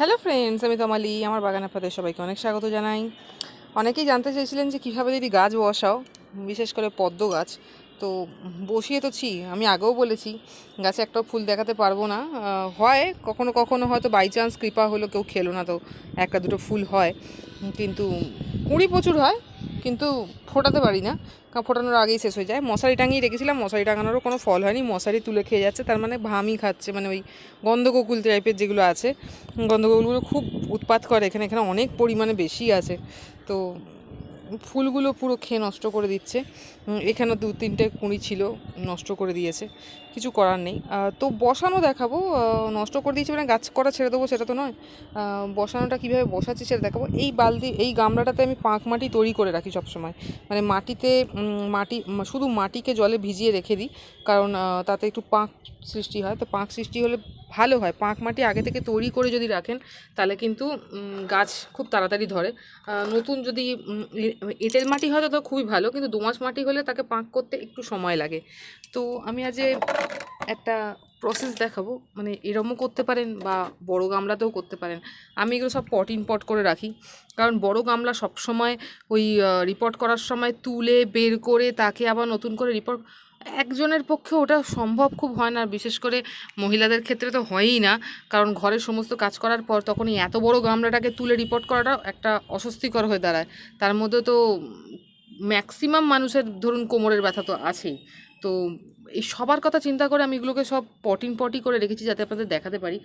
Hello friends আমি তোমালি, আমার বাগান আপনাদের সবাইকে অনেক স্বাগত জানাই। অনেকেই জানতে চেয়েছিলেন যে কীভাবে যদি গাছ বসাও, বিশেষ করে পদ্ম গাছ। তো বসিয়ে তো ছি, আমি আগেও বলেছি, গাছে একটাও ফুল দেখাতে পারব না। হয়, কখনো কখনো হয়তো বাই চান্স কৃপা হলো, কেউ খেলো না তো, একটা দুটো ফুল হয়। কিন্তু কুঁড়ি প্রচুর হয় কিন্তু ফোটাতে পারি না। কারণ ফোটানোর আগেই শেষ হয়ে যায়। মশারি টাঙিয়ে রেখেছিলাম, মশারি টাঙানোরও কোনো ফল হয়নি। মশারি তুলে খেয়ে যাচ্ছে, তার মানে ভামই খাচ্ছে মানে ওই গন্ধগোকুল টাইপের যেগুলো আছে। গন্ধকোকুলগুলো খুব উৎপাত করে, এখানে এখানে অনেক পরিমাণে বেশি আছে। তো ফুলগুলো পুরো খেয়ে নষ্ট করে দিচ্ছে। এখানে দু তিনটে কুঁড়ি ছিল, নষ্ট করে দিয়েছে। কিছু করার নেই। তো বসানো দেখাবো। নষ্ট করে দিয়েছে মানে গাছ করা ছেড়ে দেবো সেটা তো নয়। বসানোটা কীভাবে বসাচ্ছি সেটা দেখাবো। এই বালতি, এই গামলাটাতে আমি পাঁক মাটি তৈরি করে রাখি সবসময়। মানে মাটিতে মাটি শুধু মাটিকে জলে ভিজিয়ে রেখে দিই। কারণ তাতে একটু পাঁক সৃষ্টি হয়। তো পাঁক সৃষ্টি হলে ভালো হয়। পাঁক মাটি আগে থেকে তৈরি করে যদি রাখেন, তাহলে কিন্তু গাছ খুব তাড়াতাড়ি ধরে। নতুন যদি এঁটেল মাটি হয় তো খুবই ভালো, কিন্তু দোঁয়াশ মাটি হলে তাকে পাঁক করতে একটু সময় লাগে। তো আমি আজ একটা প্রসেস দেখাবো। মানে এরমও করতে পারেন বা বড় গামলাতেও করতে পারেন। আমি এগুলো সব পট ইনপট করে রাখি। কারণ বড় গামলা সব সময় ওই রিপোর্ট করার সময় তুলে বের করে তাকে আবার নতুন করে রিপোর্ট একজনের পক্ষে ওটা সম্ভব খুব হয় না বিশেষ করে মহিলাদের ক্ষেত্রে তো হয়ই না। কারণ ঘরের সমস্ত কাজ করার পর তখন এই এত বড় গামলাটাকে তুলে রিপোর্ট করাটা একটা অস্বস্তিকর হয়ে দাঁড়ায়। তার মধ্যে তো ম্যাক্সিমাম মানুষের ধরুন কোমরের ব্যথা তো আছেই। তো এই সবার কথা চিন্তা করে আমি এগুলোকে সব পটিন পটি করে রেখেছি যাতে আপনাদের দেখাতে পারি।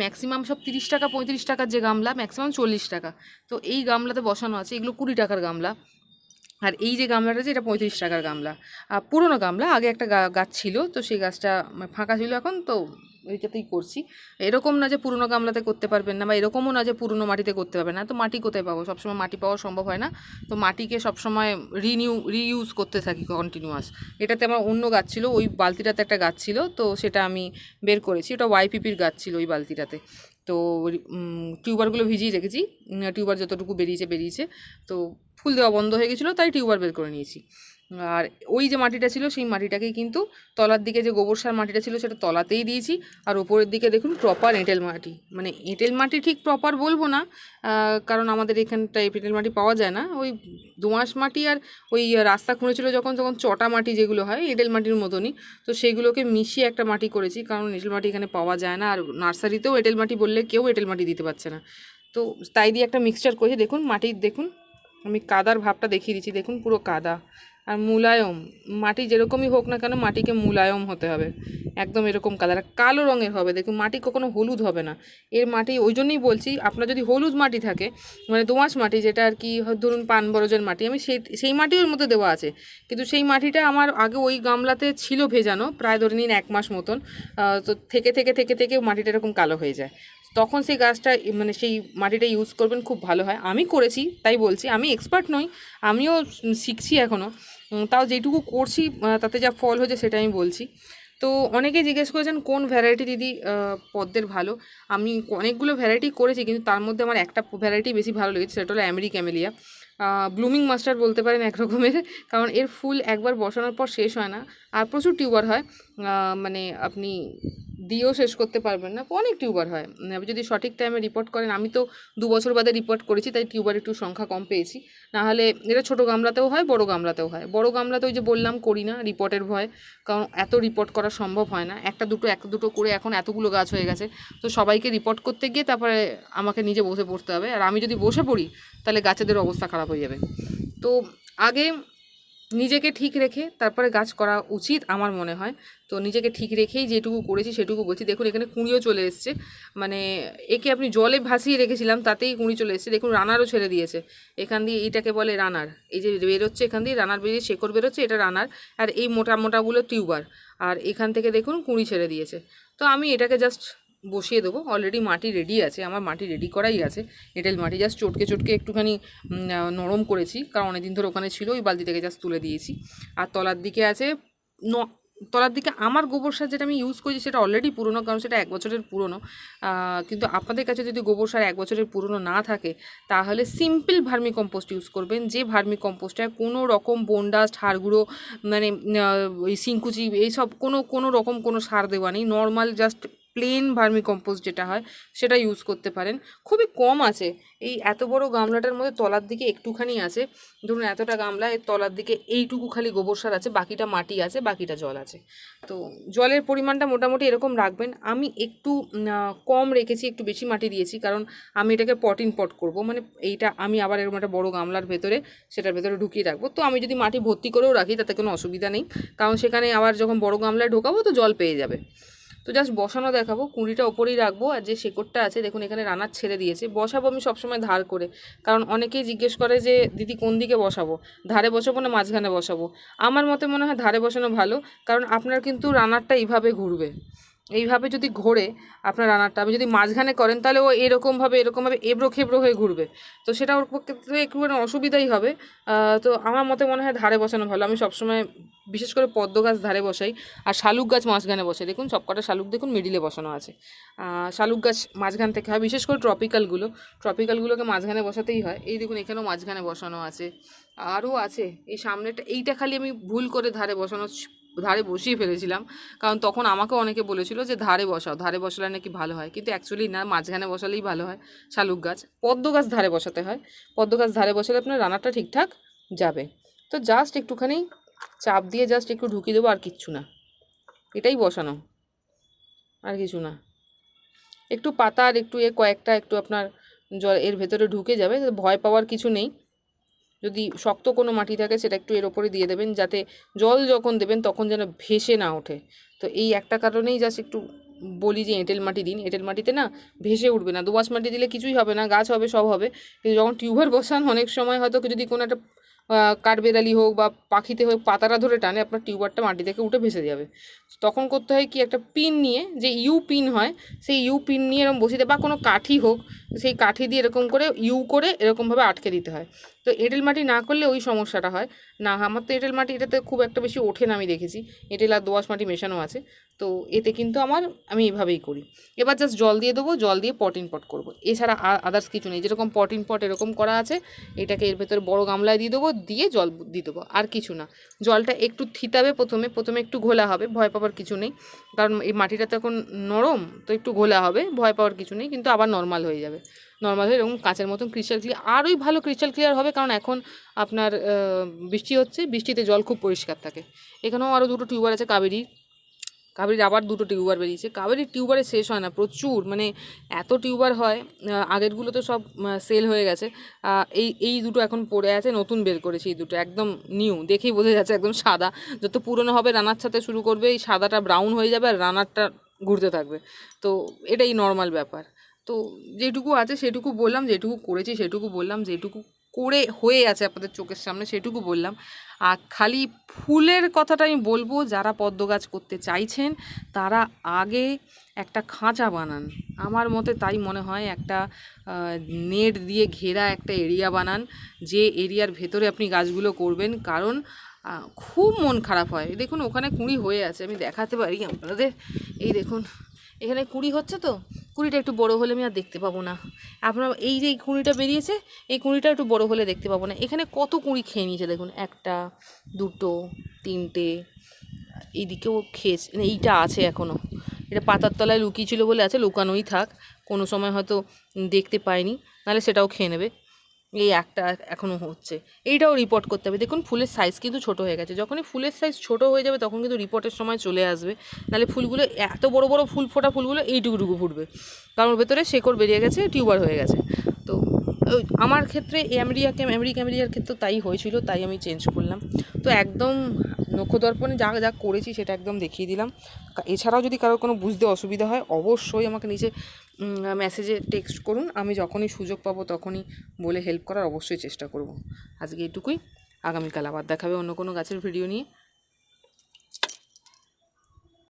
ম্যাক্সিমাম সব তিরিশ টাকা, পঁয়ত্রিশ টাকার যে গামলা ম্যাক্সিমাম চল্লিশ টাকা। তো এই গামলাতে বসানো আছে, এগুলো কুড়ি টাকার গামলা। আর এই যে গামলাটা আছে এটা পঁয়ত্রিশ টাকার গামলা। আর পুরোনো গামলা, আগে একটা গাছ ছিল, তো সেই গাছটা মানে ফাঁকা ছিল এখন, তো ওইটাতেই করছি। এরকম না যে, পুরোনো গামলাতে করতে পারবেন না, বা এরকমও না যে, পুরোনো মাটিতে করতে পারবেন না। তো মাটি কোথায় পাবো? সবসময় মাটি পাওয়া সম্ভব হয় না। তো মাটিকে সবসময় রিনিউ রিইউজ করতে থাকি কন্টিনিউয়াস এটাতে আমার অন্য গাছ ছিল, ওই বালতিটাতে একটা গাছ ছিল, তো সেটা আমি বের করেছি। ওটা ওয়াইপিপির গাছ ছিল ওই বালতিটাতে। তো টিউবারগুলো ভিজিয়ে রেখেছি। টিউবার যতটুকু বেরিয়েছে বেরিয়েছে। তো ফুল দেওয়া বন্ধ হয়ে গেছিল, তাই টিউবার বের করে নিয়েছি। আর ওই যে মাটিটা ছিল, সেই মাটিটাকেই কিন্তু তলার দিকে যে গোবর সার মাটিটা ছিল, সেটা তলাতেই দিয়েছি। আর ওপরের দিকে দেখুন প্রপার এঁটেল মাটি। মানে এঁটেল মাটি ঠিক প্রপার বলব না কারণ আমাদের এখানটায় এঁটেল মাটি পাওয়া যায় না। ওই দোঁয়াশ মাটি আর ওই রাস্তা খুঁড়েছিল যখন, তখন চটা মাটি যেগুলো হয়, এঁটেল মাটির মতনই। তো সেগুলোকে মিশিয়ে একটা মাটি করেছি, কারণ এঁটেল মাটি এখানে পাওয়া যায় না। আর নার্সারিতেও এঁটেল মাটি বললে কেউ এঁটেল মাটি দিতে পারছে না। তো তাই দিয়ে একটা মিক্সচার করেছি। দেখুন মাটির দেখুন আমি কাদার ভাবটা দেখিয়ে দিচ্ছি। দেখুন পুরো কাদা। আর মুলায়ম, মাটি যেরকমই হোক না কেন মাটিকে মুলায়ম হতে হবে। একদম এরকম কালার কালো রঙের হবে। দেখুন, মাটি কখনো হলুদ হবে না। এর মাটি, ওই জন্যই বলছি, আপনার যদি হলুদ মাটি থাকে মানে দোঁয়াশ মাটি যেটা আর কি, ধরুন পান বরজের মাটি, আমি সেই সেই মাটি ওর মধ্যে দেওয়া আছে। কিন্তু সেই মাটিটা আমার আগে ওই গামলাতে ছিল ভেজানো, প্রায় ধরে নিন এক মাস মতন। তো থেকে থেকে থেকে থেকে মাটিটা এরকম কালো হয়ে যায়। তখন সেই গাছটা মানে সেই মাটিটা ইউজ করবেন খুব ভালো হয়। আমি করেছি, তাই বলছি। আমি এক্সপার্ট নই, আমিও শিখছি এখনও তাও যেটুকু করছি তাতে যা ফল হয়েছে সেটা আমি বলছি। তো অনেকে জিজ্ঞেস করেছেন, কোন ভ্যারাইটি দিদি পদ্মের ভালো? আমি অনেকগুলো ভ্যারাইটি করেছি, কিন্তু তার মধ্যে আমার একটা ভ্যারাইটি বেশি ভালো লেগেছে, সেটা হলো অ্যামেরি ক্যামেলিয়া ব্লুমিং মাস্টার বলতে পারেন এক রকমের কারণ এর ফুল একবার বসানোর পর শেষ হয় না। আর প্রচুর টিউবার হয়। মানে আপনি দিয়েও শেষ করতে পারবেন না। অনেক টিউবার হয়। যদি সঠিক টাইমে রিপোর্ট করেন, আমি তো দু বছর বাদে রিপোর্ট করেছি, তাই টিউবার একটু সংখ্যা কম পেয়েছি। নাহলে এটা ছোটো গামলাতেও হয়, বড় গামলাতেও হয়। বড় গামলাতে ওই যে বললাম, করি না রিপোর্টের ভয়, কারণ এত রিপোর্ট করা সম্ভব হয় না। একটা দুটো, এক দুটো করে এখন এতগুলো গাছ হয়ে গেছে। তো সবাইকে রিপোর্ট করতে গিয়ে তারপরে আমাকে নিজে বসে পড়তে হবে। আর আমি যদি বসে পড়ি তাহলে গাছেদের অবস্থা খারাপ হয়ে যাবে। তো আগে নিজেকে ঠিক রেখে তারপরে গাছ করা উচিত আমার মনে হয়। তো নিজেকে ঠিক রেখেই যেটুকু করেছি সেটুকু বলছি। দেখুন, এখানে কুঁড়িও চলে এসছে। মানে একে আপনি জলে ভাসিয়ে রেখেছিলাম, তাতেই কুঁড়ি চলে এসছে। দেখুন, রানারও ছেড়ে দিয়েছে। এখান দিয়ে এইটাকে বলে রানার। এই যে বেরোচ্ছে এখান দিয়ে, রানার বেরিয়ে শেকড় বেরোচ্ছে, এটা রানার। আর এই মোটা, মোটাগুলো টিউবার। আর এখান থেকে দেখুন, কুঁড়ি ছেড়ে দিয়েছে। তো আমি এটাকে জাস্ট বসিয়ে দেবো। অলরেডি মাটি রেডি আছে, আমার মাটি রেডি করাই আছে। এঁটেল মাটি জাস্ট চটকে চটকে একটুখানি নরম করেছি, কারণ অনেকদিন ধরে ওখানে ছিল, ওই বালতি থেকে জাস্ট তুলে দিয়েছি। আর তলার দিকে আছে, ন, তলার দিকে আমার গোবর সার যেটা আমি ইউজ করছি সেটা অলরেডি পুরনো, কারণ সেটা এক বছরের পুরনো। কিন্তু আপনাদের কাছে যদি গোবর সার এক বছরের পুরনো না থাকে, তাহলে সিম্পল ভার্মি কম্পোস্ট ইউজ করবেন। যে ভার্মি কম্পোস্টে কোনো রকম বনডাস্ট হাড়গুঁড়ো মানে ওই সিংকুচি এইসব কোনো কোনো রকম কোনো সার দেওয়া নেই। Normal just plain vermi compost যেটা হয়, সেটা ইউজ করতে পারেন। খুবই কম আছে। এই এত বড় গামলাটার মধ্যে তলার দিকে একটুখানি আছে। ধরুন এতটা গামলা, এর তলার দিকে এইটুকু খালি গোবর সার আছে, বাকিটা মাটি আছে, বাকিটা জল আছে। তো জলের পরিমাণটা মোটামুটি এরকম রাখবেন। আমি একটু কম রেখেছি, একটু বেশি মাটি দিয়েছি, কারণ আমি এটাকে পট ইন পট করব। মানে এইটা আমি আবার এরকম একটা বড় গামলার ভেতরে, সেটার ভেতরে ঢুকিয়ে রাখব। তো আমি যদি মাটি ভর্তি করেও রাখি, তাতে কোনো অসুবিধা নেই। কারণ সেখানে আবার যখন বড় গামলায় ঢোকাবো, তো জল পেয়ে যাবে। তো জাস্ট বসানো দেখাবো, কুঁড়িটা ওপরেই রাখব আর যে শেকড়টা আছে, দেখুন এখানে রানার ছেড়ে দিয়েছে। বসাবো আমি সবসময় ধার করে, কারণ অনেকেই জিজ্ঞেস করে যে, দিদি, কোন দিকে বসাবো? ধারে বসাবো না মাঝখানে বসাবো? আমার মতে মনে হয় ধারে বসানো ভালো, কারণ আপনার কিন্তু রানারটা এইভাবে ঘুরবে। এইভাবে যদি ঘোরে আপনার রানারটা আপনি যদি মাঝখানে করেন, তাহলে ও এরকমভাবে এরকমভাবে এবড়ো খেবড়ো হয়ে ঘুরবে। তো সেটা ওর ক্ষেত্রে একটুখানি অসুবিধাই হবে। তো আমার মতে মনে হয় ধারে বসানো ভালো। আমি সবসময় বিশেষ করে পদ্ম গাছ ধারে বসাই, আর শালুক গাছ মাঝখানে বসে দেখুন, সবকটা শালুক দেখুন মিডিলে বসানো আছে। শালুক গাছ মাঝখান থেকে হয়, বিশেষ করে ট্রপিক্যালগুলো ট্রপিক্যালগুলোকে মাঝখানে বসাতেই হয়। এই দেখুন, এখানেও মাঝখানে বসানো আছে। আরও আছে। এই সামনেটা এইটা খালি আমি ভুল করে ধারে বসানো ধারে বসিয়ে ফেলেছিলাম। কারণ তখন আমাকে অনেকে বলেছিল যে, ধারে বসাও, ধারে বসালে নাকি ভালো হয়? কিন্তু অ্যাকচুয়ালি না, মাঝখানে বসালেই ভালো হয়। শালুক গাছ, পদ্ম গাছ ধারে বসাতে হয়। পদ্ম গাছ ধারে বসালে আপনার রান্নাটা ঠিকঠাক যাবে। তো জাস্ট একটুখানি চাপ দিয়ে জাস্ট একটু ঢুকিয়ে দেবো আর কিচ্ছু না। এটাই বসানো। আর কিছু না। একটু পাতা আর একটু এ কয়েকটা একটু আপনার জল এর ভেতরে ঢুকে যাবে। ভয় পাওয়ার কিছু নেই। যদি শক্ত কোনো মাটি থাকে সেটা একটু এর ওপরে দিয়ে দেবেন, যাতে জল যখন দেবেন তখন যেন ভেসে না ওঠে। তো এই একটা কারণেই জাস্ট একটু বলি যে এঁটেল মাটি দিন। এঁটেল মাটিতে না ভেসে উঠবে না। দোআঁশ মাটি দিলে কিছুই হবে না, গাছ হবে, সব হবে। কিন্তু যখন টিউবার বসান, অনেক সময় হয়তো যদি কোনো একটা আহ, কাঠবেড়ালি হোক বা পাখিতে হোক পাতাটা ধরে টানে আপনার টিউবারটা মাটি থেকে উঠে ভেসে যাবে। তখন করতে হয় কি একটা পিন নিয়ে যে ইউ পিন হয় সেই ইউ পিন নিয়ে এরকম বসিয়ে বা কোনো কাঠি হোক সেই কাঠি দিয়ে এরকম করে ইউ করে এরকমভাবে আটকে দিতে হয়। তো এঁটেল মাটি না করলে ওই সমস্যাটা হয়। না আমার তো এঁটেল মাটি এটাতে খুব একটা বেশি ওঠে না আমি দেখেছি। এঁটেল আর দোআঁশ মাটি মেশানো আছে। তো এতে কিন্তু আমার, আমি এভাবেই করি। এবার জাস্ট জল দিয়ে দেবো, জল দিয়ে পট ইন পট করব। এছাড়া আদার্স কিছু নেই, যেরকম পট ইন পট এরকম করা আছে, এটাকে এর ভেতরে বড় গামলায় দিয়ে দেবো, দিয়ে জল দিয়ে দেবো, আর কিছু না। জলটা একটু থিতাবে প্রথমে প্রথমে একটু ঘোলা হবে, ভয় পাওয়ার কিছু নেই। কারণ এই মাটিটা তো এখন নরম, তো একটু ঘোলা হবে, ভয় পাওয়ার কিছু নেই, কিন্তু আবার নর্মাল হয়ে যাবে। নর্মাল হয়ে এরকম কাঁচের মতন ক্রিস্টাল ক্লিয়ার আরোই ভালো ক্রিস্টাল ক্লিয়ার হবে, কারণ এখন আপনার বৃষ্টি হচ্ছে, বৃষ্টিতে জল খুব পরিষ্কার থাকে। এখানেও আরও দুটো টিউবার আছে, কাবেরি। কাবেরির আবার দুটো টিউবার বেরিয়েছে। কাবেরির টিউবারে শেষ হয় না, প্রচুর মানে এত টিউবার হয় আগেরগুলো তো সব সেল হয়ে গেছে। এই এই দুটো এখন পড়ে আছে, নতুন বের করেছি এই দুটো, একদম নিউ দেখেই বোঝা যাচ্ছে একদম সাদা। যত পুরনো হবে, রানার সাথে শুরু করবে, এই সাদাটা ব্রাউন হয়ে যাবে আর রানারটা ঘুরতে থাকবে। তো এটাই নর্মাল ব্যাপার। তো যেটুকু আছে সেটুকু বললাম, যেটুকু করেছি সেটুকু বললাম, যেটুকু করে হয়ে আছে আপনাদের চোখের সামনে, সেটুকু বললাম। আর খালি ফুলের কথাটা আমি বলব, যারা পদ্ম গাছ করতে চাইছেন, তারা আগে একটা খাঁচা বানান। আমার মতে তাই মনে হয়, একটা নেট দিয়ে ঘেরা একটা এরিয়া বানান, যে এরিয়ার ভেতরে আপনি গাছগুলো করবেন। কারণ খুব মন খারাপ হয়। দেখুন, ওখানে কুঁড়ি হয়ে আছে, আমি দেখাতে পারি আপনাদের। এই দেখুন এখানে কুড়ি হচ্ছে তো, কুড়িটা একটু বড় হলে আমি আর দেখতে পাবো না। আপনার এই যে কুঁড়িটা বেরিয়েছে, এই কুঁড়িটা একটু বড় হলে দেখতে পাবো না। এখানে কত কুঁড়ি খেয়ে নিয়েছে দেখুন, একটা, দুটো, তিনটে এইদিকেও খেয়েছে মানে এইটা আছে এখনও এটা পাতার তলায় লুকিয়ে ছিল বলে আছে, লুকানোই থাক। কোনো সময় হয়তো দেখতে পাইনি, নাহলে সেটাও খেয়ে নেবে। এই একটা এখনও হচ্ছে। এইটাও রিপোর্ট করতে হবে। দেখুন, ফুলের সাইজ কিন্তু ছোট হয়ে গেছে। যখনই ফুলের সাইজ ছোট হয়ে যাবে, তখন কিন্তু রিপোর্টের সময় চলে আসবে। নাহলে ফুলগুলো, এত বড় বড় ফুল ফোটা ফুলগুলো এইটুকুটুকু ফুটবে। কারণ ভেতরে শেকড় বেরিয়ে গেছে টিউবার হয়ে গেছে। তো আমার ক্ষেত্রে অ্যামেরিয়াকে আমেরিকা, আমেরিকার ক্ষেত্রে তাই হয়েছিল, তাই আমি চেঞ্জ করলাম। তো একদম নক্ষদর্পণে যা যা করেছি সেটা একদম দেখিয়ে দিলাম। এছাড়াও যদি কারোর কোনো বুঝতে অসুবিধা হয়, অবশ্যই আমাকে নিচে মেসেজে টেক্সট করুন। আমি যখনই সুযোগ পাবো তখনই বলে হেল্প করার অবশ্যই চেষ্টা করব। আজকে এটুকুই। আগামীকাল আবার দেখাবে অন্য কোনো গাছের ভিডিও নিয়ে।